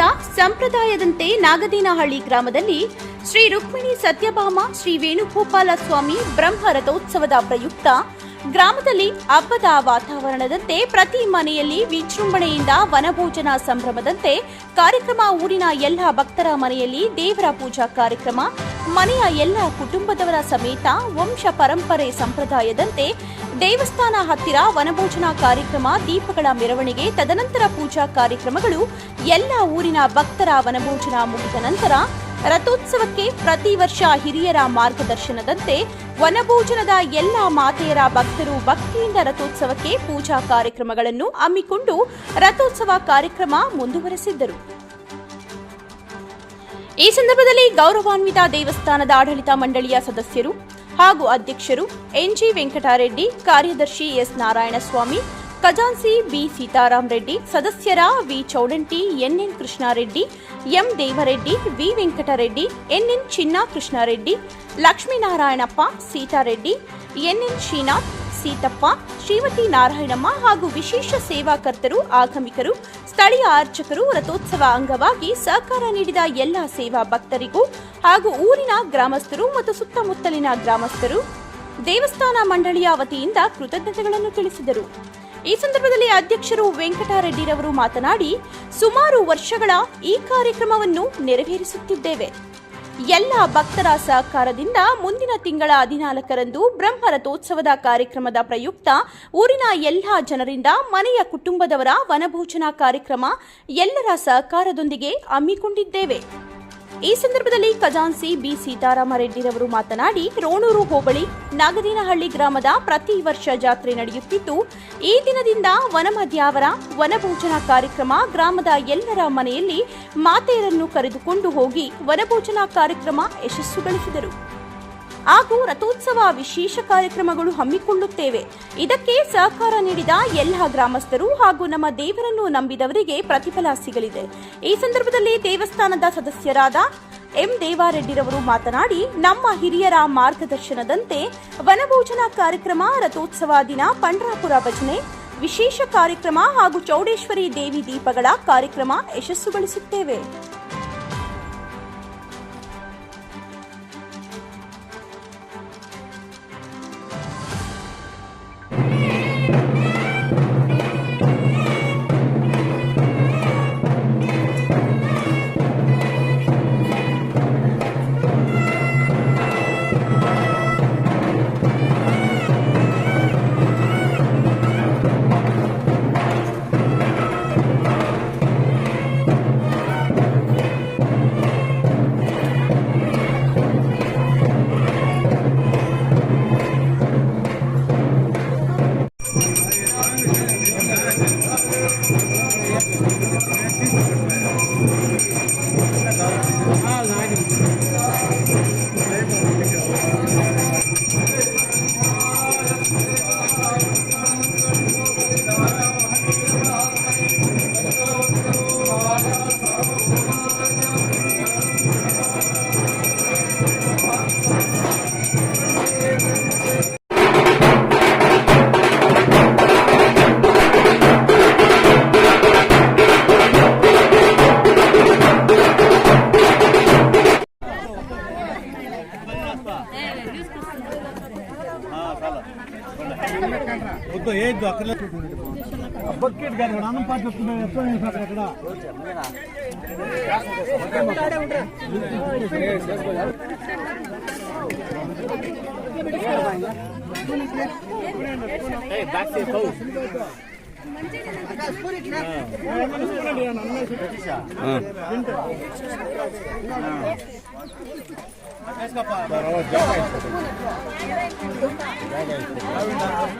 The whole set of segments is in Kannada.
ಸಂಪ್ರದಾಯದಂತೆ ನಾಗದೀನಹಳ್ಳಿ ಗ್ರಾಮದಲ್ಲಿ ಶ್ರೀ ರುಕ್ಮಿಣಿ ಸತ್ಯಭಾಮ ಶ್ರೀ ವೇಣುಗೋಪಾಲ ಸ್ವಾಮಿ ಬ್ರಹ್ಮ ರಥೋತ್ಸವದ ಪ್ರಯುಕ್ತ ಗ್ರಾಮದಲ್ಲಿ ಹಬ್ಬದ ವಾತಾವರಣದಂತೆ ಪ್ರತಿ ಮನೆಯಲ್ಲಿ ವಿಜೃಂಭಣೆಯಿಂದ ವನಭೋಜನ ಸಂಭ್ರಮದಂತೆ ಕಾರ್ಯಕ್ರಮ, ಊರಿನ ಎಲ್ಲ ಭಕ್ತರ ಮನೆಯಲ್ಲಿ ದೇವರ ಪೂಜಾ ಕಾರ್ಯಕ್ರಮ, ಮನೆಯ ಎಲ್ಲ ಕುಟುಂಬದವರ ಸಮೇತ ವಂಶ ಪರಂಪರೆ ಸಂಪ್ರದಾಯದಂತೆ ದೇವಸ್ಥಾನ ಹತ್ತಿರ ವನಭೋಜನ ಕಾರ್ಯಕ್ರಮ, ದೀಪಗಳ ಮೆರವಣಿಗೆ, ತದನಂತರ ಪೂಜಾ ಕಾರ್ಯಕ್ರಮಗಳು, ಎಲ್ಲ ಊರಿನ ಭಕ್ತರ ವನಭೋಜನ ಮುಗಿದ ನಂತರ ರಥೋತ್ಸವಕ್ಕೆ ಪ್ರತಿ ವರ್ಷ ಹಿರಿಯರ ಮಾರ್ಗದರ್ಶನದಂತೆ ವನಭೋಜನದ ಎಲ್ಲ ಮಾತೆಯರ ಭಕ್ತರು ಭಕ್ತಿಯಿಂದ ರಥೋತ್ಸವಕ್ಕೆ ಪೂಜಾ ಕಾರ್ಯಕ್ರಮಗಳನ್ನು ಹಮ್ಮಿಕೊಂಡು ರಥೋತ್ಸವ ಕಾರ್ಯಕ್ರಮ ಮುಂದುವರೆಸಿದ್ದರು. ಈ ಸಂದರ್ಭದಲ್ಲಿ ಗೌರವಾನ್ವಿತ ದೇವಸ್ಥಾನದ ಆಡಳಿತ ಮಂಡಳಿಯ ಸದಸ್ಯರು ಹಾಗೂ ಅಧ್ಯಕ್ಷರು ಎನ್ಜಿ ವೆಂಕಟರೆಡ್ಡಿ ಕಾರ್ಯದರ್ಶಿ ಎಸ್ ನಾರಾಯಣಸ್ವಾಮಿ ಖಜಾನ್ಸಿ ಬಿ ಸೀತಾರಾಮ್ ರೆಡ್ಡಿ ಸದಸ್ಯರ V Chowdanti N N Krishnareddy M Devareddy V Venkatareddy N N Chinna Krishnareddy Lakshminarayanappa Seetareddy N N Srinath Seethappa, Shrimati Narayanamma ಹಾಗೂ ವಿಶೇಷ ಸೇವಾಕರ್ತರು, ಆಗಮಿಕರು, ಸ್ಥಳೀಯ ಅರ್ಚಕರು, ರಥೋತ್ಸವ ಅಂಗವಾಗಿ ಸಹಕಾರ ನೀಡಿದ ಎಲ್ಲ ಸೇವಾ ಭಕ್ತರಿಗೂ ಹಾಗೂ ಊರಿನ ಗ್ರಾಮಸ್ಥರು ಮತ್ತು ಸುತ್ತಮುತ್ತಲಿನ ಗ್ರಾಮಸ್ಥರು ದೇವಸ್ಥಾನ ಮಂಡಳಿಯ ವತಿಯಿಂದ ಕೃತಜ್ಞತೆಗಳನ್ನು ತಿಳಿಸಿದರು. ಈ ಸಂದರ್ಭದಲ್ಲಿ ಅಧ್ಯಕ್ಷರು ವೆಂಕಟರೆಡ್ಡಿರವರು ಮಾತನಾಡಿ, ಸುಮಾರು ವರ್ಷಗಳ ಈ ಕಾರ್ಯಕ್ರಮವನ್ನು ನೆರವೇರಿಸುತ್ತಿದ್ದೇವೆ. ಎಲ್ಲ ಭಕ್ತರ ಸಹಕಾರದಿಂದ ಮುಂದಿನ ತಿಂಗಳ ಹದಿನಾಲ್ಕರಂದು ಬ್ರಹ್ಮರಥೋತ್ಸವದ ಕಾರ್ಯಕ್ರಮದ ಪ್ರಯುಕ್ತ ಊರಿನ ಎಲ್ಲ ಜನರಿಂದ ಮನೆಯ ಕುಟುಂಬದವರ ವನಭೋಜನ ಕಾರ್ಯಕ್ರಮ ಎಲ್ಲರ ಸಹಕಾರದೊಂದಿಗೆ ಹಮ್ಮಿಕೊಂಡಿದ್ದೇವೆ. ಈ ಸಂದರ್ಭದಲ್ಲಿ ಖಜಾನ್ಸಿ ಬಿ ಸೀತಾರಾಮರೆಡ್ಡಿರವರು ಮಾತನಾಡಿ, ರೋಣೂರು ಹೋಬಳಿ ನಾಗದೀನಹಳ್ಳಿ ಗ್ರಾಮದ ಪ್ರತಿ ವರ್ಷ ಜಾತ್ರೆ ನಡೆಯುತ್ತಿದ್ದು, ಈ ದಿನದಿಂದ ವನಮಧ್ಯಾವರ ವನಭೋಜನ ಕಾರ್ಯಕ್ರಮ ಗ್ರಾಮದ ಎಲ್ಲರ ಮನೆಯಲ್ಲಿ ಮಾತೆಯರನ್ನು ಕರೆದುಕೊಂಡು ಹೋಗಿ ವನಭೋಜನ ಕಾರ್ಯಕ್ರಮ ಯಶಸ್ಸುಗೊಳಿಸಿದರು. ಹಾಗೂ ರಥೋತ್ಸವ ವಿಶೇಷ ಕಾರ್ಯಕ್ರಮಗಳು ಹಮ್ಮಿಕೊಳ್ಳುತ್ತೇವೆ. ಇದಕ್ಕೆ ಸಹಕಾರ ನೀಡಿದ ಎಲ್ಲ ಗ್ರಾಮಸ್ಥರು ಹಾಗೂ ನಮ್ಮ ದೇವರನ್ನು ನಂಬಿದವರಿಗೆ ಪ್ರತಿಫಲ ಸಿಗಲಿದೆ. ಈ ಸಂದರ್ಭದಲ್ಲಿ ದೇವಸ್ಥಾನದ ಸದಸ್ಯರಾದ ಎಂ ದೇವಾರೆಡ್ಡಿರವರು ಮಾತನಾಡಿ, ನಮ್ಮ ಹಿರಿಯರ ಮಾರ್ಗದರ್ಶನದಂತೆ ವನಭೋಜನ ಕಾರ್ಯಕ್ರಮ, ರಥೋತ್ಸವ ದಿನ, ಪಂಡ್ರಾಪುರ ಭಜನೆ, ವಿಶೇಷ ಕಾರ್ಯಕ್ರಮ ಹಾಗೂ ಚೌಡೇಶ್ವರಿ ದೇವಿ ದೀಪಗಳ ಕಾರ್ಯಕ್ರಮ ಯಶಸ್ಸುಗೊಳಿಸುತ್ತೇವೆ.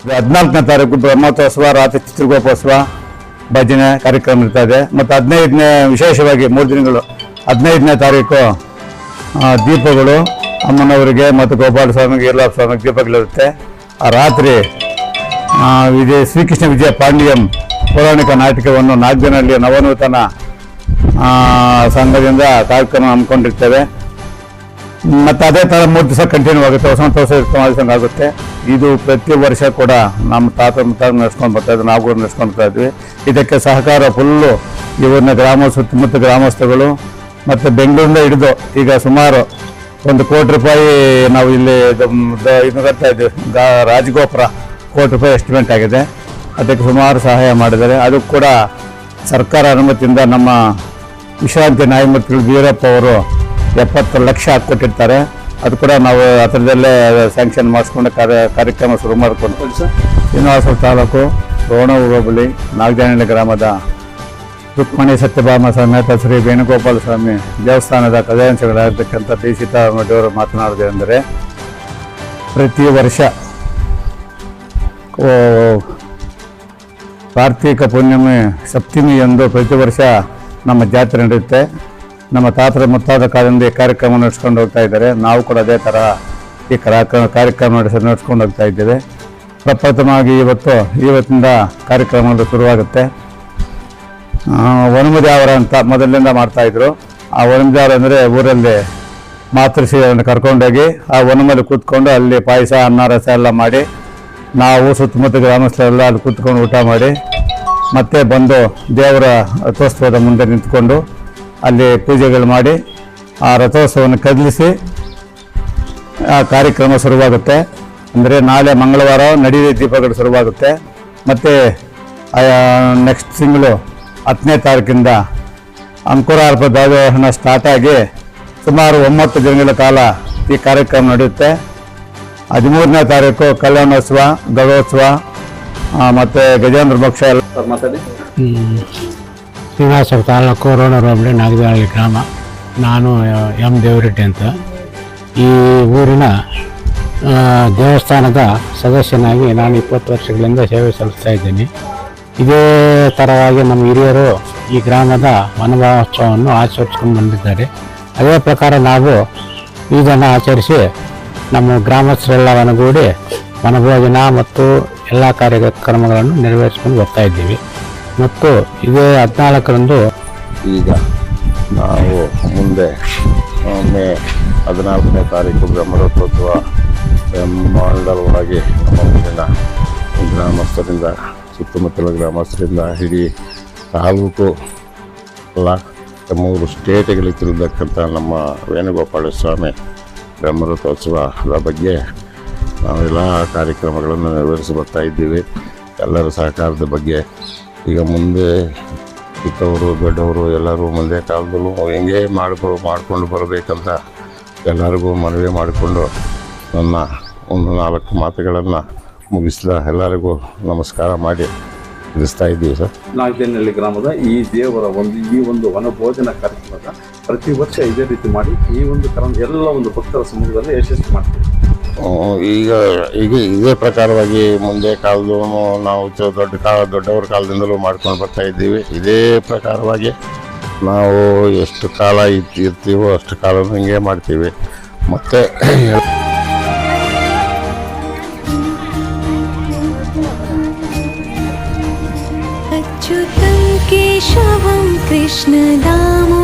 ಹದಿನಾಲ್ಕನೇ ತಾರೀಕು ಬ್ರಹ್ಮೋತ್ಸವ ರಾತ್ರಿ ಚಿತ್ರಗೋಪೋತ್ಸವ ಭಜನೆ ಕಾರ್ಯಕ್ರಮ ಇರ್ತಾ ಇದೆ ಮತ್ತು ಹದಿನೈದನೇ, ವಿಶೇಷವಾಗಿ ಮೂರು ದಿನಗಳು, ಹದಿನೈದನೇ ತಾರೀಕು ದೀಪಗಳು, ಅಮ್ಮನವರಿಗೆ ಮತ್ತು ಗೋಪಾಲ ಸ್ವಾಮಿಗೆ ಎಲ್ಲ ಸ್ವಾಮಿಗೆ ದೀಪಗಳಿರುತ್ತೆ. ಆ, ರಾತ್ರಿ ವಿಜಯ, ಶ್ರೀಕೃಷ್ಣ ವಿಜಯ ಪಾಂಡ್ಯಂ ಪೌರಾಣಿಕ ನಾಟಕವನ್ನು ನಾಗನಹಳ್ಳಿಯ ನವನೂತನ ಸಂಘದಿಂದ ಕಾರ್ಯಕ್ರಮ ಹಮ್ಮಿಕೊಂಡಿರ್ತೇವೆ. ಮತ್ತೆ ಅದೇ ತರ ಮೂರು ದಿವಸ ಕಂಟಿನ್ಯೂ ಆಗುತ್ತೆ ವಸಂತ ವರ್ಷ ಆಗುತ್ತೆ. ಇದು ಪ್ರತಿ ವರ್ಷ ಕೂಡ ನಮ್ಮ ತಾತ ಮುತ್ತಾತ ನಡೆಸ್ಕೊಂಡು ಬರ್ತಾ ಇದ್ವಿ ನಾವು ಕೂಡ ನಡೆಸ್ಕೊಂಡು ಬರ್ತಾ ಇದ್ವಿ. ಇದಕ್ಕೆ ಸಹಕಾರ ಫುಲ್ಲು ಇವನ್ನ ಗ್ರಾಮ ಸುತ್ತಮುತ್ತ ಗ್ರಾಮಸ್ಥಗಳು, ಮತ್ತು ಬೆಂಗಳೂರಿಂದ ಹಿಡಿದು ಈಗ ಸುಮಾರು ಒಂದು ಕೋಟಿ ರೂಪಾಯಿ ನಾವು ಇಲ್ಲಿ ಇದು- ಕಟ್ತಾ ಇದ್ದೀವಿ ಗಾ ರಾಜಗೋಪುರ ಕೋಟಿ ರೂಪಾಯಿ ಎಸ್ಟಿಮೇಟ್ ಆಗಿದೆ. ಅದಕ್ಕೆ ಸುಮಾರು ಸಹಾಯ ಮಾಡಿದ್ದಾರೆ. ಅದು ಕೂಡ ಸರ್ಕಾರ ಅನುಮತಿಯಿಂದ ನಮ್ಮ ವಿಶ್ರಾಂತಿ ನ್ಯಾಯಮೂರ್ತಿಗಳು ವೀರಪ್ಪ ಅವರು ಎಪ್ಪತ್ತು ಲಕ್ಷ ಹಾಕ್ಕೊಟ್ಟಿರ್ತಾರೆ ಅದು ಕೂಡ ನಾವು ಹತ್ರದಲ್ಲೇ ಸ್ಯಾಂಕ್ಷನ್ ಮಾಡಿಸ್ಕೊಂಡು ಕಾರ್ಯ ಕಾರ್ಯಕ್ರಮ ಶುರು ಮಾಡಿಕೊಂಡು. ಶ್ರೀನಿವಾಸ ತಾಲೂಕು ರೋಣ ಹೋಬಳಿ ನಾಗಜಾನಹಳ್ಳಿ ಗ್ರಾಮದ ರುಕ್ಮಣಿ ಸತ್ಯಭಾಮ ಸಮೇತ ಶ್ರೀ ವೇಣುಗೋಪಾಲ ಸ್ವಾಮಿ ದೇವಸ್ಥಾನದ ಖಜಾಂಚಿಗಳಾಗಿರ್ತಕ್ಕಂಥ ಟಿ. ಸೀತಾರಾಮರೆಡ್ಡಿಯವರು ಮಾತನಾಡುವುದೇನೆಂದರೆ ಪ್ರತಿ ವರ್ಷ ಕಾರ್ತಿಕ ಪೂರ್ಣಿಮೆ ಸಪ್ತಮಿ ಎಂದು ಪ್ರತಿ ವರ್ಷ ನಮ್ಮ ಜಾತ್ರೆ ನಡೆಯುತ್ತೆ. ನಮ್ಮ ತಾತರ ಮುತ್ತಾದ ಕಾಲದಿಂದ ಈ ಕಾರ್ಯಕ್ರಮ ನಡೆಸ್ಕೊಂಡು ಹೋಗ್ತಾ ಇದ್ದಾರೆ. ನಾವು ಕೂಡ ಅದೇ ಥರ ಈ ಕಾರ್ಯಕ್ರಮ ಕಾರ್ಯಕ್ರಮ ನಡೆಸಿ ನಡೆಸ್ಕೊಂಡು ಹೋಗ್ತಾ ಇದ್ದೇವೆ. ಪ್ರಪ್ರಥಮವಾಗಿ ಇವತ್ತು, ಇವತ್ತಿಂದ ಕಾರ್ಯಕ್ರಮಗಳು ಶುರುವಾಗುತ್ತೆ. ವನಮುದ್ಯಾವರ ಅಂತ ಮೊದಲಿನಿಂದ ಮಾಡ್ತಾಯಿದ್ರು ಆ ವನಮುದ್ಯಾವರ ಅಂದರೆ ಊರಲ್ಲಿ ಮಾತೃಶ್ರೀಯನ್ನು ಕರ್ಕೊಂಡೋಗಿ ಆ ವನಮಲ್ಲಿ ಕೂತ್ಕೊಂಡು ಅಲ್ಲಿ ಪಾಯಸ, ಅನ್ನ, ರಸ ಎಲ್ಲ ಮಾಡಿ ನಾವು ಸುತ್ತಮುತ್ತ ಗ್ರಾಮಸ್ಥರೆಲ್ಲ ಅಲ್ಲಿ ಕೂತ್ಕೊಂಡು ಊಟ ಮಾಡಿ ಮತ್ತೆ ಬಂದು ದೇವರ ರಥೋತ್ಸವದ ಮುಂದೆ ನಿಂತ್ಕೊಂಡು ಅಲ್ಲಿ ಪೂಜೆಗಳು ಮಾಡಿ ಆ ರಥೋತ್ಸವವನ್ನು ಕದಲಿಸಿ ಆ ಕಾರ್ಯಕ್ರಮ ಶುರುವಾಗುತ್ತೆ. ಅಂದರೆ ನಾಳೆ ಮಂಗಳವಾರ ನಡಿಗೆ ದೀಪಗಳು ಶುರುವಾಗುತ್ತೆ. ಮತ್ತು ನೆಕ್ಸ್ಟ್ ತಿಂಗಳು ಹತ್ತನೇ ತಾರೀಕಿಂದ ಅಂಕುರಾರ್ಪ ದಾವಹನ ಸ್ಟಾರ್ಟ್ ಆಗಿ ಸುಮಾರು ಒಂಬತ್ತು ದಿನಗಳ ಕಾಲ ಈ ಕಾರ್ಯಕ್ರಮ ನಡೆಯುತ್ತೆ. ಹದಿಮೂರನೇ ತಾರೀಕು ಕಲ್ಯಾಣೋತ್ಸವ ಗಗೋತ್ಸವ ಮತ್ತು ಗಜೇಂದ್ರ ಭಕ್ಷ ಎಲ್ಲ ಶ್ರೀನಿವಾಸ ತಾಲೂಕು ರೋಣ ರೋಬಳಿ ನಾಗದಹಳ್ಳಿ ಗ್ರಾಮ. ನಾನು ಎಂ ದೇವರೆಡ್ಡಿ ಅಂತ. ಈ ಊರಿನ ದೇವಸ್ಥಾನದ ಸದಸ್ಯನಾಗಿ ನಾನು ಇಪ್ಪತ್ತು ವರ್ಷಗಳಿಂದ ಸೇವೆ ಸಲ್ಲಿಸ್ತಾ ಇದ್ದೀನಿ. ಇದೇ ಥರವಾಗಿ ನಮ್ಮ ಹಿರಿಯರು ಈ ಗ್ರಾಮದ ವನಮಹೋತ್ಸವವನ್ನು ಆಚರಿಸ್ಕೊಂಡು ಬಂದಿದ್ದಾರೆ. ಅದೇ ಪ್ರಕಾರ ನಾವು ಇದನ್ನು ಆಚರಿಸಿ ನಮ್ಮ ಗ್ರಾಮಸ್ಥರೆಲ್ಲ ಒನಗೂಡಿ ವನಭೋಜನ ಮತ್ತು ಎಲ್ಲ ಕಾರ್ಯಕ್ರಮಗಳನ್ನು ನೆರವೇರಿಸ್ಕೊಂಡು ಬರ್ತಾ ಇದ್ದೀವಿ. ಮತ್ತು ಇದೇ ಹದಿನಾಲ್ಕರಂದು ಈಗ ನಾವು ಮುಂದೆ ಮೇ ಹದಿನಾಲ್ಕನೇ ತಾರೀಕು ಬ್ರಹ್ಮರಥೋತ್ಸವ ಬ್ರಹ್ಮಾಂಡವಾಗಿ ನಮ್ಮ ಊರಿನ ಗ್ರಾಮಸ್ಥರಿಂದ, ಸುತ್ತಮುತ್ತಲ ಗ್ರಾಮಸ್ಥರಿಂದ, ಇಡೀ ತಾಲೂಕು ಅಲ್ಲ ಮೂರು ಸ್ಟೇಟ್ಗಳಿಗೆ ತಿರುಗತಕ್ಕಂಥ ನಮ್ಮ ವೇಣುಗೋಪಾಲ ಸ್ವಾಮಿ ಬ್ರಹ್ಮರಥೋತ್ಸವದ ಬಗ್ಗೆ ನಾವೆಲ್ಲ ಕಾರ್ಯಕ್ರಮಗಳನ್ನು ನೆರವೇರಿಸಿ ಬರ್ತಾ ಇದ್ದೀವಿ. ಎಲ್ಲರ ಸಹಕಾರದ ಬಗ್ಗೆ ಈಗ ಮುಂದೆ ಚಿಕ್ಕವರು, ದೊಡ್ಡವರು ಎಲ್ಲರೂ ಮುಂದೆ ಕಾಲದಲ್ಲೂ ಹೆಂಗೆ ಮಾಡ್ಕೊ, ಮಾಡಿಕೊಂಡು ಬರಬೇಕಂತ ಎಲ್ಲರಿಗೂ ಮನವಿ ಮಾಡಿಕೊಂಡು ನನ್ನ ಒಂದು ನಾಲ್ಕು ಮಾತುಗಳನ್ನು ಮುಗಿಸಿದ ಎಲ್ಲರಿಗೂ ನಮಸ್ಕಾರ ಮಾಡಿ ಮುಗಿಸ್ತಾ ಇದ್ದೀವಿ ಸರ್. ನಾಗೇನಹಳ್ಳಿ ಗ್ರಾಮದ ಈ ದೇವರ ಒಂದು, ಈ ಒಂದು ವನಭೋಜನ ಕಾರ್ಯಕ್ರಮದ ಪ್ರತಿ ವರ್ಷ ಇದೇ ರೀತಿ ಮಾಡಿ ಈ ಒಂದು ಕ್ರಮ, ಎಲ್ಲ ಒಂದು ಭಕ್ತರ ಸಮೂಹದಲ್ಲಿ ಯಶಸ್ವಿ ಮಾಡ್ತೀವಿ. ಈಗ ಈಗ ಇದೇ ಪ್ರಕಾರವಾಗಿ ಮುಂದೆ ಕಾಲದೂ ನಾವು ಚ- ದೊಡ್ಡ ಕಾಲ ದೊಡ್ಡವ್ರ ಕಾಲದಿಂದಲೂ ಮಾಡ್ಕೊಂಡು ಬರ್ತಾ ಇದ್ದೀವಿ ಇದೇ ಪ್ರಕಾರವಾಗಿ ನಾವು ಎಷ್ಟು ಕಾಲ ಇರ್ತಿ- ಇರ್ತೀವೋ ಅಷ್ಟು ಕಾಲ ಹಿಂಗೆ ಮಾಡ್ತೀವಿ ಮತ್ತು अच्युतं केशवं कृष्णदामोदरं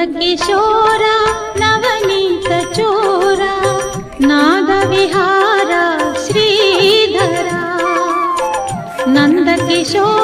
नन्दकिशोरा नवनीतचोरा नागविहारा श्रीधरा नन्दकिशोर